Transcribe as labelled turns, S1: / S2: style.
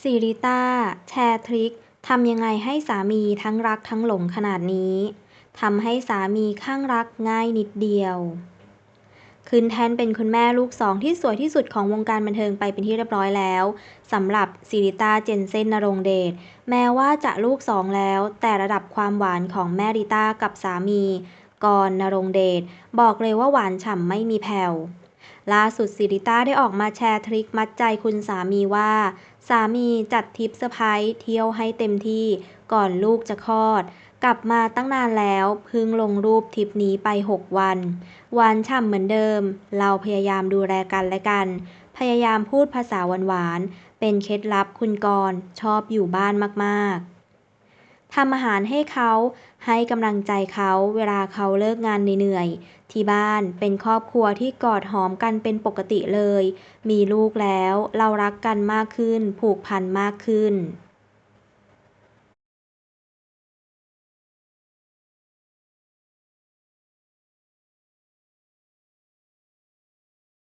S1: ซีริต้า แชร์ทริค ทำยังไงให้สามีทั้งรักทั้งหลงขนาดนี้ ทำให้สามีข้างรักง่ายนิดเดียว ขึ้นแทนเป็นคุณแม่ลูกสองที่สวยที่สุดของวงการบันเทิงไปเป็นที่เรียบร้อยแล้วสำหรับซีริต้าเจนเซนนรงเดช แม้ว่าจะลูกสองแล้ว แต่ระดับความหวานของแม่ริต้ากับสามีกรนรงเดช บอกเลยว่าหวานฉ่ำไม่มีแผ่ว ล่าสุดซิริต้าได้ออกมาแชร์ทริคมัดใจคุณสามีว่า สามีจัดทริปเซอร์ไพรส์เที่ยวให้เต็มที่ก่อนลูกจะคลอด กลับมาตั้งนานแล้วเพิ่งลงรูปทริปนี้ไป 6 วันหวานฉ่ำเหมือนเดิม เราพยายามดูแลกันและกัน พยายามพูดภาษาหวานๆเป็นเคล็ดลับคุณกรณ์ชอบอยู่บ้านมากๆ ทำอาหารให้เขา ให้กำลังใจเขาเวลาเขาเลิกงานเหนื่อยๆ ที่บ้านเป็นครอบครัวที่กอดหอมกันเป็นปกติเลย มีลูกแล้ว เรารักกันมากขึ้น ผูกพันมากขึ้น